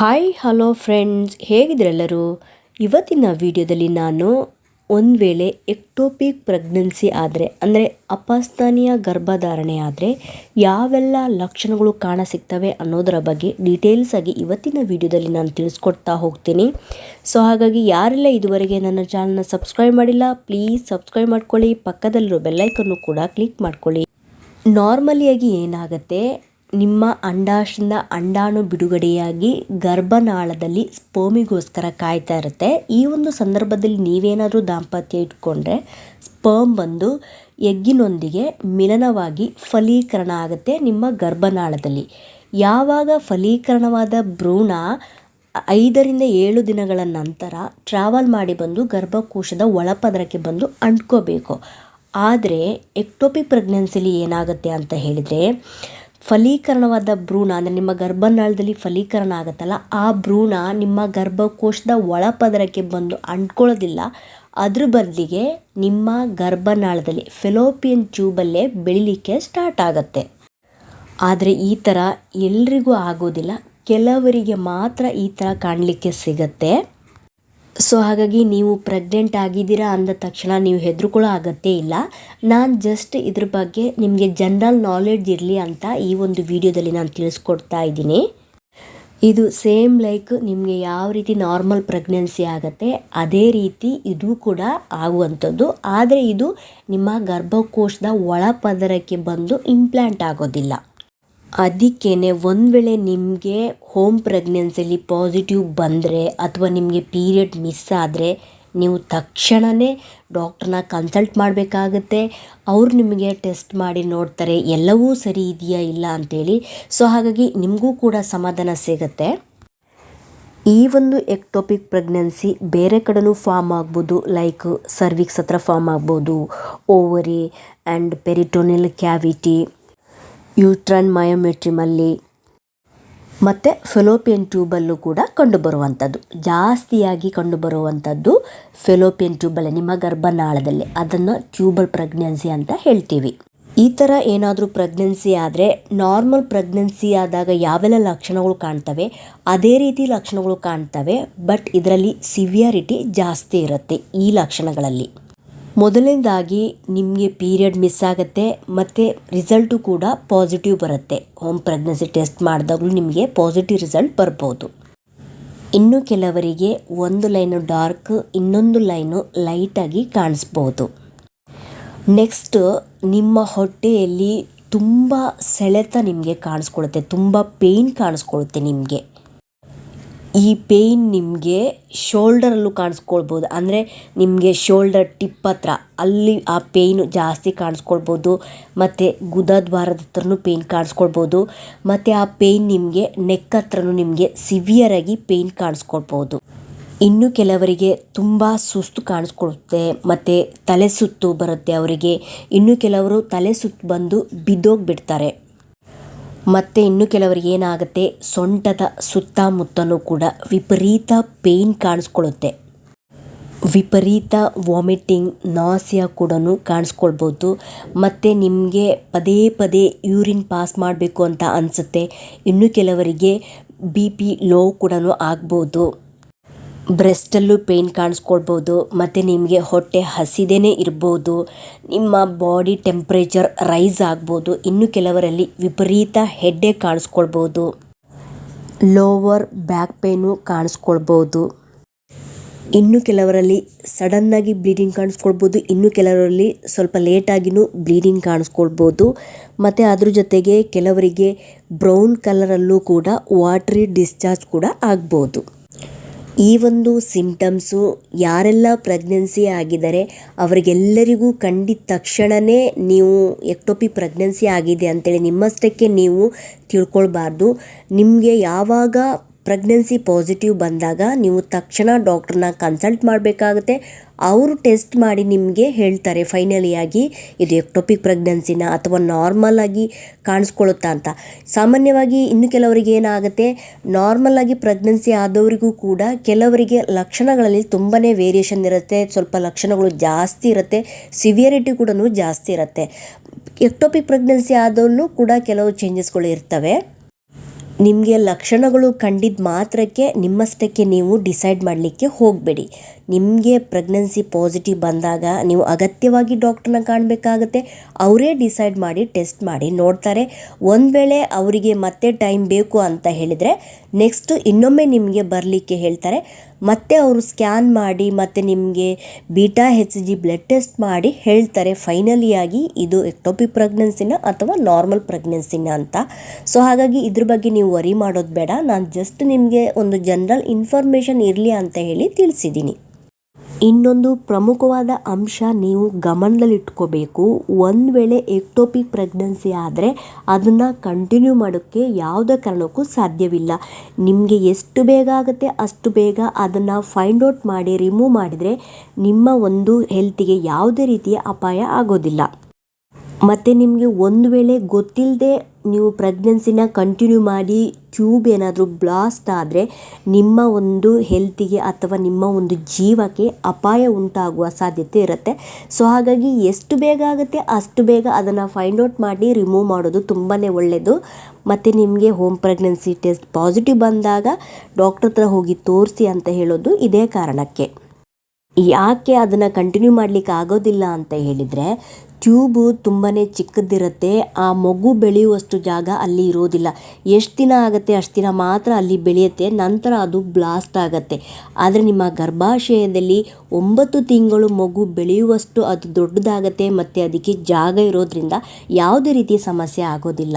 Hi hello friends ಹೇಗಿದ್ರೆಲ್ಲರೂ ಇವತ್ತಿನ ವಿಡಿಯೋದಲ್ಲಿ ನಾನು ಒಂದು ವೇಳೆ ಎಕ್ಟೋಪಿಕ್ ಪ್ರೆಗ್ನೆನ್ಸಿ ಆದರೆ, ಅಂದರೆ ಅಪಸ್ಥಾನೀಯ ಗರ್ಭಧಾರಣೆ ಆದರೆ ಯಾವೆಲ್ಲ ಲಕ್ಷಣಗಳು ಕಾಣ ಸಿಗ್ತವೆ ಅನ್ನೋದರ ಬಗ್ಗೆ ಡೀಟೇಲ್ಸ್ ಆಗಿ ಇವತ್ತಿನ ವಿಡಿಯೋದಲ್ಲಿ ನಾನು ತಿಳಿಸ್ಕೊಡ್ತಾ ಹೋಗ್ತೀನಿ. ಸೊ ಹಾಗಾಗಿ ಯಾರೆಲ್ಲ ಇದುವರೆಗೆ ನನ್ನ ಚಾನಲ್ನ ಸಬ್ಸ್ಕ್ರೈಬ್ ಮಾಡಿಲ್ಲ ಪ್ಲೀಸ್ ಸಬ್ಸ್ಕ್ರೈಬ್ ಮಾಡ್ಕೊಳ್ಳಿ. ಪಕ್ಕದಲ್ಲಿರೋ ಬೆಲ್ಲೈಕನ್ನು ಕೂಡ ಕ್ಲಿಕ್ ಮಾಡ್ಕೊಳ್ಳಿ. ನಾರ್ಮಲಿಯಾಗಿ ಏನಾಗುತ್ತೆ ನಿಮ್ಮ ಅಂಡಾಶಯದ ಅಂಡಾಣು ಬಿಡುಗಡೆಯಾಗಿ ಗರ್ಭನಾಳದಲ್ಲಿ ಸ್ಪರ್ಮಿಗೋಸ್ಕರ ಕಾಯ್ತಾ ಇರುತ್ತೆ. ಈ ಒಂದು ಸಂದರ್ಭದಲ್ಲಿ ನೀವೇನಾದರೂ ದಾಂಪತ್ಯ ಇಟ್ಕೊಂಡ್ರೆ ಸ್ಪರ್ಮ್ ಬಂದು ಎಗ್ಗಿನೊಂದಿಗೆ ಮಿಲನವಾಗಿ ಫಲೀಕರಣ ಆಗುತ್ತೆ ನಿಮ್ಮ ಗರ್ಭನಾಳದಲ್ಲಿ. ಯಾವಾಗ ಫಲೀಕರಣವಾದ ಭ್ರೂಣ ಐದರಿಂದ ಏಳು ದಿನಗಳ ನಂತರ ಟ್ರಾವೆಲ್ ಮಾಡಿ ಬಂದು ಗರ್ಭಕೋಶದ ಒಳಪದರಕ್ಕೆ ಬಂದು ಅಂಟ್ಕೋಬೇಕು. ಆದರೆ ಎಕ್ಟೋಪಿ ಪ್ರೆಗ್ನೆನ್ಸಿಲಿ ಏನಾಗುತ್ತೆ ಅಂತ ಹೇಳಿದರೆ ಫಲೀಕರಣವಾದ ಭ್ರೂಣ, ಅಂದರೆ ನಿಮ್ಮ ಗರ್ಭನಾಳದಲ್ಲಿ ಫಲೀಕರಣ ಆಗುತ್ತಲ್ಲ, ಆ ಭ್ರೂಣ ನಿಮ್ಮ ಗರ್ಭಕೋಶದ ಒಳಪದರಕ್ಕೆ ಬಂದು ಅಂಟ್ಕೊಳ್ಳೋದಿಲ್ಲ. ಅದ್ರ ಬದಲಿಗೆ ನಿಮ್ಮ ಗರ್ಭನಾಳದಲ್ಲಿ ಫೆಲೋಪಿಯನ್ ಟ್ಯೂಬಲ್ಲೇ ಬೆಳಿಲಿಕ್ಕೆ ಸ್ಟಾರ್ಟ್ ಆಗುತ್ತೆ. ಆದರೆ ಈ ಥರ ಎಲ್ರಿಗೂ ಆಗೋದಿಲ್ಲ. ಕೆಲವರಿಗೆ ಮಾತ್ರ ಈ ಥರ ಕಾಣಲಿಕ್ಕೆ ಸಿಗತ್ತೆ. ಸೊ ಹಾಗಾಗಿ ನೀವು ಪ್ರೆಗ್ನೆಂಟ್ ಆಗಿದ್ದೀರಾ ಅಂದ ತಕ್ಷಣ ನೀವು ಹೆದರ್ಕೊಳ್ಳೋ ಅಗತ್ಯ ಇಲ್ಲ. ನಾನು ಜಸ್ಟ್ ಇದ್ರ ಬಗ್ಗೆ ನಿಮಗೆ ಜನರಲ್ ನಾಲೆಡ್ಜ್ ಇರಲಿ ಅಂತ ಈ ಒಂದು ವಿಡಿಯೋದಲ್ಲಿ ನಾನು ತಿಳಿಸ್ಕೊಡ್ತಾ ಇದ್ದೀನಿ. ಇದು ಸೇಮ್ ಲೈಕ್ ನಿಮಗೆ ಯಾವ ರೀತಿ ನಾರ್ಮಲ್ ಪ್ರೆಗ್ನೆನ್ಸಿ ಆಗುತ್ತೆ, ಅದೇ ರೀತಿ ಇದು ಕೂಡ ಆಗುವಂಥದ್ದು. ಆದರೆ ಇದು ನಿಮ್ಮ ಗರ್ಭಕೋಶದ ಒಳಪದರಕ್ಕೆ ಬಂದು ಇಂಪ್ಲಾಂಟ್ ಆಗೋದಿಲ್ಲ. ಅದಕ್ಕೇ ಒಂದು ವೇಳೆ ನಿಮಗೆ ಹೋಮ್ ಪ್ರೆಗ್ನೆನ್ಸಿಲಿ ಪಾಸಿಟಿವ್ ಬಂದರೆ ಅಥವಾ ನಿಮಗೆ ಪೀರಿಯಡ್ ಮಿಸ್ ಆದರೆ ನೀವು ತಕ್ಷಣವೇ ಡಾಕ್ಟ್ರನ್ನ ಕನ್ಸಲ್ಟ್ ಮಾಡಬೇಕಾಗತ್ತೆ. ಅವ್ರು ನಿಮಗೆ ಟೆಸ್ಟ್ ಮಾಡಿ ನೋಡ್ತಾರೆ, ಎಲ್ಲವೂ ಸರಿ ಇದೆಯಾ ಇಲ್ಲ ಅಂಥೇಳಿ ಸೊ ಹಾಗಾಗಿ ನಿಮಗೂ ಕೂಡ ಸಮಾಧಾನ ಸಿಗುತ್ತೆ. ಈ ಒಂದು ಎಕ್ಟೋಪಿಕ್ ಪ್ರೆಗ್ನೆನ್ಸಿ ಬೇರೆ ಕಡೆನೂ ಫಾರ್ಮ್ ಆಗ್ಬೋದು ಲೈಕ್ ಸರ್ವಿಕ್ಸ್ ಹತ್ರ ಫಾರ್ಮ್ ಆಗ್ಬೋದು ovary and peritoneal cavity uterine ಮಯೋಮೆಟ್ರಿಮಲ್ಲಿ. ಮತ್ತು ಫೆಲೋಪಿಯನ್ ಟ್ಯೂಬಲ್ಲೂ ಕೂಡ ಕಂಡುಬರುವಂಥದ್ದು. ಜಾಸ್ತಿಯಾಗಿ ಕಂಡುಬರುವಂಥದ್ದು ಫೆಲೋಪಿಯನ್ ಟ್ಯೂಬಲ್ಲೇ, ನಿಮ್ಮ ಗರ್ಭನಾಳದಲ್ಲಿ. ಅದನ್ನು ಟ್ಯೂಬಲ್ ಪ್ರೆಗ್ನೆನ್ಸಿ ಅಂತ ಹೇಳ್ತೀವಿ. ಈ ಥರ ಏನಾದರೂ ಪ್ರೆಗ್ನೆನ್ಸಿ ಆದರೆ, ನಾರ್ಮಲ್ ಪ್ರೆಗ್ನೆನ್ಸಿ ಆದಾಗ ಯಾವೆಲ್ಲ ಲಕ್ಷಣಗಳು ಕಾಣ್ತವೆ? ಅದೇ ರೀತಿ ಲಕ್ಷಣಗಳು ಕಾಣ್ತವೆ, ಬಟ್ ಇದರಲ್ಲಿ ಸಿವಿಯಾರಿಟಿ ಜಾಸ್ತಿ ಇರುತ್ತೆ ಈ ಲಕ್ಷಣಗಳಲ್ಲಿ. ಮೊದಲನೇದಾಗಿ ನಿಮಗೆ ಪೀರಿಯಡ್ ಮಿಸ್ ಆಗುತ್ತೆ, ಮತ್ತು ರಿಸಲ್ಟು ಕೂಡ ಪಾಸಿಟಿವ್ ಬರುತ್ತೆ. ಹೋಮ್ ಪ್ರೆಗ್ನೆನ್ಸಿ ಟೆಸ್ಟ್ ಮಾಡಿದಾಗಲೂ ನಿಮಗೆ ಪಾಸಿಟಿವ್ ರಿಸಲ್ಟ್ ಬರ್ಬೋದು. ಇನ್ನು ಕೆಲವರಿಗೆ ಒಂದು ಲೈನು ಡಾರ್ಕ್, ಇನ್ನೊಂದು ಲೈನು ಲೈಟಾಗಿ ಕಾಣಿಸ್ಬೋದು. ನೆಕ್ಸ್ಟ್, ನಿಮ್ಮ ಹೊಟ್ಟೆಯಲ್ಲಿ ತುಂಬ ಸೆಳೆತ ನಿಮಗೆ ಕಾಣಿಸ್ಕೊಳುತ್ತೆ, ತುಂಬ ಪೇಯ್ನ್ ಕಾಣಿಸ್ಕೊಳುತ್ತೆ ನಿಮಗೆ. ಈ ಪೇಯ್ನ್ ನಿಮಗೆ ಶೋಲ್ಡರಲ್ಲೂ ಕಾಣಿಸ್ಕೊಳ್ಬೋದು. ಅಂದರೆ ನಿಮಗೆ ಶೋಲ್ಡರ್ ಟಿಪ್ ಹತ್ರ ಅಲ್ಲಿ ಆ ಪೇಯ್ನು ಜಾಸ್ತಿ ಕಾಣಿಸ್ಕೊಳ್ಬೋದು. ಮತ್ತು ಗುದದ್ವಾರದ ಹತ್ರನೂ ಪೇಯ್ನ್ ಕಾಣಿಸ್ಕೊಳ್ಬೋದು. ಮತ್ತು ಆ ಪೇಯ್ನ್ ನಿಮಗೆ ನೆಕ್ ಹತ್ರನೂ ನಿಮಗೆ ಸಿವಿಯರಾಗಿ ಪೇಯ್ನ್ ಕಾಣಿಸ್ಕೊಳ್ಬೋದು. ಇನ್ನು ಕೆಲವರಿಗೆ ತುಂಬ ಸುಸ್ತು ಕಾಣಿಸ್ಕೊಳುತ್ತೆ. ಮತ್ತು ತಲೆ ಸುತ್ತು ಬರುತ್ತೆ ಅವರಿಗೆ. ಇನ್ನು ಕೆಲವರು ತಲೆ ಸುತ್ತು ಬಂದು ಬಿದ್ದೋಗ್ಬಿಡ್ತಾರೆ. ಮತ್ತು ಇನ್ನು ಕೆಲವರಿಗೆ ಏನಾಗುತ್ತೆ? ಸೊಂಟದ ಸುತ್ತಮುತ್ತಲೂ ಕೂಡ ವಿಪರೀತ ಪೇಯ್ನ್ ಕಾಣಿಸ್ಕೊಳ್ಳುತ್ತೆ. ವಿಪರೀತ ವಾಮಿಟಿಂಗ್, ನಾಸಿಯಾ ಕೂಡ ಕಾಣಿಸ್ಕೊಳ್ಬೋದು. ಮತ್ತು ನಿಮಗೆ ಪದೇ ಪದೇ ಯೂರಿನ್ ಪಾಸ್ ಮಾಡಬೇಕು ಅಂತ ಅನಿಸುತ್ತೆ. ಇನ್ನು ಕೆಲವರಿಗೆ ಬಿ ಪಿ ಲೋ ಕೂಡ ಆಗ್ಬೋದು. ಬ್ರೆಸ್ಟಲ್ಲೂ ಪೇಯ್ನ್ ಕಾಣಿಸ್ಕೊಳ್ಬೋದು, ಮತ್ತು ನಿಮಗೆ ಹೊಟ್ಟೆ ಹಸಿದೇ ಇರ್ಬೋದು, ನಿಮ್ಮ ಬಾಡಿ ಟೆಂಪ್ರೇಚರ್ ರೈಸ್ ಆಗ್ಬೋದು, ಇನ್ನು ಕೆಲವರಲ್ಲಿ ವಿಪರೀತ ಹೆಡ್ಡೆ ಕಾಣಿಸ್ಕೊಳ್ಬೋದು, ಲೋವರ್ ಬ್ಯಾಕ್ ಪೇನು ಕಾಣಿಸ್ಕೊಳ್ಬೋದು. ಇನ್ನು ಕೆಲವರಲ್ಲಿ ಸಡನ್ನಾಗಿ ಬ್ಲೀಡಿಂಗ್ ಕಾಣಿಸ್ಕೊಳ್ಬೋದು, ಇನ್ನು ಕೆಲವರಲ್ಲಿ ಸ್ವಲ್ಪ ಲೇಟಾಗಿಯೂ ಬ್ಲೀಡಿಂಗ್ ಕಾಣಿಸ್ಕೊಳ್ಬೋದು, ಮತ್ತು ಅದ್ರ ಜೊತೆಗೆ ಕೆಲವರಿಗೆ ಬ್ರೌನ್ ಕಲರಲ್ಲೂ ಕೂಡ ವಾಟ್ರಿ ಡಿಸ್ಚಾರ್ಜ್ ಕೂಡ ಆಗ್ಬೋದು. ಈ ಒಂದು ಸಿಂಪ್ಟಮ್ಸು ಯಾರೆಲ್ಲ ಪ್ರೆಗ್ನೆನ್ಸಿ ಆಗಿದ್ದಾರೆ, ಅವರಿಗೆಲ್ಲರಿಗೂ ಕಂಡಿದ ತಕ್ಷಣವೇ ನೀವು ಎಕ್ಟೋಪಿ ಪ್ರೆಗ್ನೆನ್ಸಿ ಆಗಿದೆ ಅಂತೇಳಿ ನಿಮ್ಮಷ್ಟಕ್ಕೆ ನೀವು ತಿಳ್ಕೊಳ್ಬಾರ್ದು. ನಿಮಗೆ ಯಾವಾಗ ಪ್ರೆಗ್ನೆನ್ಸಿ ಪಾಸಿಟಿವ್ ಬಂದಾಗ ನೀವು ತಕ್ಷಣ ಡಾಕ್ಟ್ರನ್ನ ಕನ್ಸಲ್ಟ್ ಮಾಡಬೇಕಾಗುತ್ತೆ. ಅವರು ಟೆಸ್ಟ್ ಮಾಡಿ ನಿಮಗೆ ಹೇಳ್ತಾರೆ ಫೈನಲಿಯಾಗಿ ಇದು ಎಕ್ಟೋಪಿಕ್ ಪ್ರೆಗ್ನೆನ್ಸಿನ ಅಥವಾ ನಾರ್ಮಲ್ ಆಗಿ ಕಾಣಿಸ್ಕೊಳ್ಳುತ್ತಾ ಅಂತ. ಸಾಮಾನ್ಯವಾಗಿ ಇನ್ನು ಕೆಲವರಿಗೆ ಏನಾಗುತ್ತೆ ನಾರ್ಮಲ್ ಆಗಿ ಪ್ರೆಗ್ನೆನ್ಸಿ ಆದವರಿಗೂ ಕೂಡ ಕೆಲವರಿಗೆ ಲಕ್ಷಣಗಳಲ್ಲಿ ತುಂಬಾ ವೇರಿಯೇಷನ್ ಇರುತ್ತೆ, ಸ್ವಲ್ಪ ಲಕ್ಷಣಗಳು ಜಾಸ್ತಿ ಇರುತ್ತೆ ಸಿವಿಯರಿಟಿ ಕೂಡ ಜಾಸ್ತಿ ಇರುತ್ತೆ. ಎಕ್ಟೋಪಿಕ್ ಪ್ರೆಗ್ನೆನ್ಸಿ ಆದವಲ್ಲೂ ಕೂಡ ಕೆಲವು ಚೇಂಜಸ್ಗಳು ಇರ್ತವೆ. ನಿಮಗೆ ಲಕ್ಷಣಗಳು ಕಂಡಿದ್ದ ಮಾತ್ರಕ್ಕೆ ನಿಮ್ಮಷ್ಟಕ್ಕೆ ನೀವು ಡಿಸೈಡ್ ಮಾಡಲಿಕ್ಕೆ ಹೋಗಬೇಡಿ. ನಿಮಗೆ ಪ್ರೆಗ್ನೆನ್ಸಿ ಪಾಸಿಟಿವ್ ಬಂದಾಗ ನೀವು ಅಗತ್ಯವಾಗಿ ಡಾಕ್ಟ್ರನ್ನ ಕಾಣಬೇಕಾಗತ್ತೆ. ಅವರೇ ಡಿಸೈಡ್ ಮಾಡಿ ಟೆಸ್ಟ್ ಮಾಡಿ ನೋಡ್ತಾರೆ. ಒಂದು ವೇಳೆ ಅವರಿಗೆ ಮತ್ತೆ ಟೈಮ್ ಬೇಕು ಅಂತ ಹೇಳಿದರೆ ನೆಕ್ಸ್ಟು ಇನ್ನೊಮ್ಮೆ ನಿಮಗೆ ಬರಲಿಕ್ಕೆ ಹೇಳ್ತಾರೆ. ಮತ್ತೆ ಅವರು ಸ್ಕ್ಯಾನ್ ಮಾಡಿ ಮತ್ತು ನಿಮಗೆ beta H G blood test ಮಾಡಿ ಹೇಳ್ತಾರೆ. ಫೈನಲಿಯಾಗಿ ಇದು ಎಕ್ಟೋಪಿಕ್ ಪ್ರೆಗ್ನೆನ್ಸಿನ ಅಥವಾ ನಾರ್ಮಲ್ ಪ್ರೆಗ್ನೆನ್ಸಿನ ಅಂತ. ಸೊ ಹಾಗಾಗಿ ಇದ್ರ ಬಗ್ಗೆ ನೀವು ವರಿ ಮಾಡೋದು ಬೇಡ. ನಾನು ಜಸ್ಟ್ ನಿಮಗೆ ಒಂದು ಜನರಲ್ ಇನ್ಫಾರ್ಮೇಷನ್ ಇರಲಿ ಅಂತ ಹೇಳಿ ತಿಳಿಸಿದ್ದೀನಿ ಇನ್ನೊಂದು ಪ್ರಮುಖವಾದ ಅಂಶ ನೀವು ಗಮನದಲ್ಲಿಟ್ಕೋಬೇಕು. ಒಂದು ವೇಳೆ ಎಕ್ಟೋಪಿಕ್ ಪ್ರೆಗ್ನೆನ್ಸಿ ಆದರೆ ಅದನ್ನು ಕಂಟಿನ್ಯೂ ಮಾಡೋಕ್ಕೆ ಯಾವುದೇ ಕಾರಣಕ್ಕೂ ಸಾಧ್ಯವಿಲ್ಲ. ನಿಮಗೆ ಎಷ್ಟು ಬೇಗ ಆಗುತ್ತೆ ಅಷ್ಟು ಬೇಗ ಅದನ್ನು ಫೈಂಡ್ ಔಟ್ ಮಾಡಿ ರಿಮೂವ್ ಮಾಡಿದರೆ ನಿಮ್ಮ ಒಂದು ಹೆಲ್ತಿಗೆ ಯಾವುದೇ ರೀತಿಯ ಅಪಾಯ ಆಗೋದಿಲ್ಲ. ಮತ್ತು ನಿಮಗೆ ಒಂದು ವೇಳೆ ಗೊತ್ತಿಲ್ಲದೆ ನೀವು ಪ್ರೆಗ್ನೆನ್ಸಿನ ಕಂಟಿನ್ಯೂ ಮಾಡಿ ಟ್ಯೂಬ್ ಏನಾದರೂ ಬ್ಲಾಸ್ಟ್ ಆದರೆ ನಿಮ್ಮ ಒಂದು ಹೆಲ್ತಿಗೆ ಅಥವಾ ನಿಮ್ಮ ಒಂದು ಜೀವಕ್ಕೆ ಅಪಾಯ ಉಂಟಾಗುವ ಸಾಧ್ಯತೆ ಇರುತ್ತೆ. ಸೊ ಹಾಗಾಗಿ ಎಷ್ಟು ಬೇಗ ಆಗುತ್ತೆ ಅಷ್ಟು ಬೇಗ ಅದನ್ನು ಫೈಂಡ್ ಔಟ್ ಮಾಡಿ ರಿಮೂವ್ ಮಾಡೋದು ತುಂಬಾ ಒಳ್ಳೆಯದು ಮತ್ತು ನಿಮಗೆ ಹೋಮ್ ಪ್ರೆಗ್ನೆನ್ಸಿ ಟೆಸ್ಟ್ ಪಾಸಿಟಿವ್ ಬಂದಾಗ ಡಾಕ್ಟ್ರ ಹತ್ರ ಹೋಗಿ ತೋರಿಸಿ ಅಂತ ಹೇಳೋದು ಇದೇ ಕಾರಣಕ್ಕೆ. ಯಾಕೆ ಅದನ್ನು ಕಂಟಿನ್ಯೂ ಮಾಡಲಿಕ್ಕೆ ಆಗೋದಿಲ್ಲ ಅಂತ ಹೇಳಿದರೆ ಟ್ಯೂಬು ತುಂಬಾ ಚಿಕ್ಕದಿರುತ್ತೆ, ಆ ಮಗು ಬೆಳೆಯುವಷ್ಟು ಜಾಗ ಅಲ್ಲಿ ಇರೋದಿಲ್ಲ. ಎಷ್ಟು ದಿನ ಆಗುತ್ತೆ, ಅಷ್ಟು ದಿನ ಮಾತ್ರ ಅಲ್ಲಿ ಬೆಳೆಯುತ್ತೆ, ನಂತರ ಅದು ಬ್ಲಾಸ್ಟ್ ಆಗುತ್ತೆ. ಆದರೆ ನಿಮ್ಮ ಗರ್ಭಾಶಯದಲ್ಲಿ ಒಂಬತ್ತು ತಿಂಗಳು ಮಗು ಬೆಳೆಯುವಷ್ಟು ಅದು ದೊಡ್ಡದಾಗತ್ತೆ, ಮತ್ತು ಅದಕ್ಕೆ ಜಾಗ ಇರೋದ್ರಿಂದ ಯಾವುದೇ ರೀತಿಯ ಸಮಸ್ಯೆ ಆಗೋದಿಲ್ಲ.